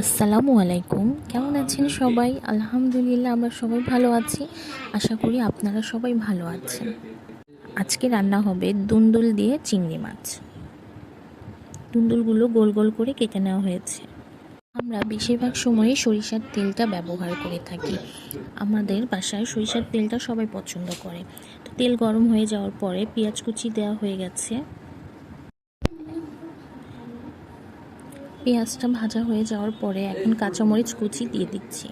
আসসালামু আলাইকুম। কেমন আছেন সবাই? আলহামদুলিল্লাহ আমরা সবাই ভালো আছি। আশা করি আপনারা সবাই ভালো আছেন। আজকে রান্না হবে দুন্দুল দিয়ে চিংড়ি মাছ। দুন্দুলগুলো গোল গোল করে কেটে নেওয়া হয়েছে। আমরা বেশিরভাগ সময়ে সরিষার তেলটা ব্যবহার করে থাকি। আমাদের বাসায় সরিষার তেলটা সবাই পছন্দ করে। তো তেল গরম হয়ে যাওয়ার পরে পেঁয়াজ কুচি দেওয়া হয়ে গেছে। পেঁয়াজটা ভাজা হয়ে যাওয়ার পরে এখন কাঁচামরিচ কুচি দিয়ে দিচ্ছি।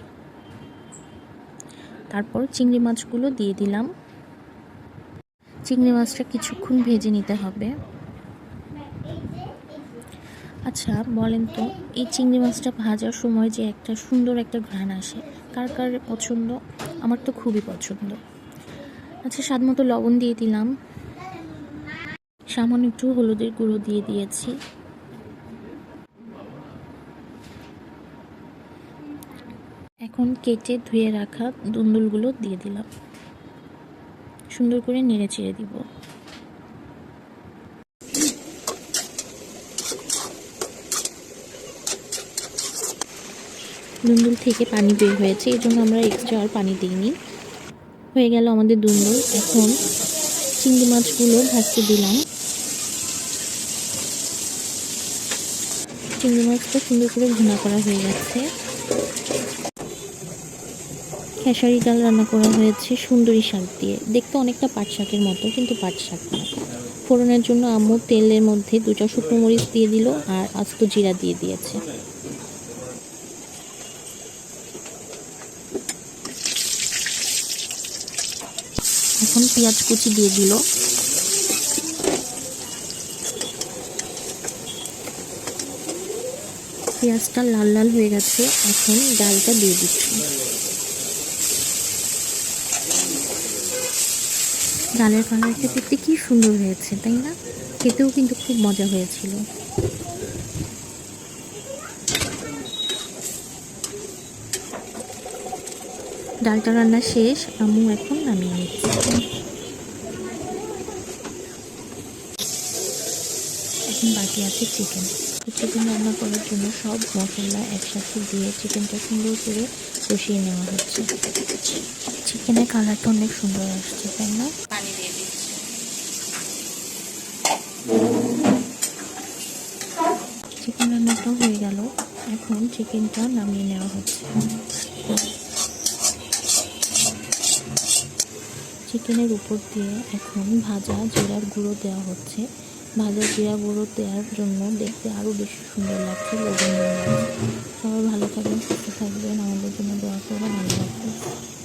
তারপর চিংড়ি মাছগুলো দিয়ে দিলাম। চিংড়ি মাছটা কিছুক্ষণ ভেজে নিতে হবে। আচ্ছা বলেন তো, এই চিংড়ি মাছটা ভাজার সময় যে একটা সুন্দর একটা ঘ্রাণ আসে, কার কার পছন্দ? আমার তো খুবই পছন্দ। আচ্ছা স্বাদ মতো লবণ দিয়ে দিলাম। সামান্য একটু হলুদের গুঁড়ো দিয়ে দিয়েছি। এখন কেটে ধুয়ে রাখা দুন্দুলগুলো দিয়ে দিলাম। সুন্দর করে নেড়ে চেড়ে দিব। দুন্দুল থেকে পানি বের হয়েছে, এই জন্য আমরা এক্সট্রা আর পানি দিইনি। হয়ে গেল আমাদের দুন্দুল। এখন চিংড়ি মাছগুলো ভাজতে দিলাম। চিংড়ি মাছটা সুন্দর করে ভুনা করা হয়ে গেছে। খেসারি ডাল রান্না করা হয়েছে সুন্দরী শাক দিয়ে। দেখতে অনেকটা পাট শাকের মতো, কিন্তু পাট শাক না। ফোড়নের জন্য আম্মু তেলের মধ্যে দুটো শুকনো মরিচ দিয়ে দিল আর আস্ত জিরা দিয়ে দিয়েছে। এখন পেঁয়াজ কুচি দিয়ে দিল। পেঁয়াজটা লাল লাল হয়ে গেছে, এখন ডালটা দিয়ে দিচ্ছি। ডালের কালারটা দেখতে কি সুন্দর হয়েছে, তাই না? খেতেও কিন্তু খুব মজা হয়েছিল। ডালটা রান্না শেষ, আম্মু এখন নামিয়ে নিচ্ছে। এখন বাকি আছে চিকেন চিকেন রান্না করার জন্য সব মশলা একসাথে দিয়ে চিকেনটা সুন্দর করে কষিয়ে নেওয়া হচ্ছে। চিকেনের কালারটা অনেক সুন্দর আসছে, তাই না? পানি দিয়ে দিচ্ছি। চিকেন রান্নাটা হয়ে গেল। এখন চিকেনটা নামিয়ে নেওয়া হচ্ছে। চিকেনের উপর দিয়ে এখন ভাজা জিরার গুঁড়ো দেওয়া হচ্ছে। ভাজা জিরা গুঁড়ো দেওয়ার জন্য দেখতে আরও বেশি সুন্দর লাগছে লাগছে। সবাই ভালো থাকবেন, সুস্থ থাকবেন। আমাদের জন্য দোয়া করবেন। আল্লাহ হাফিজ।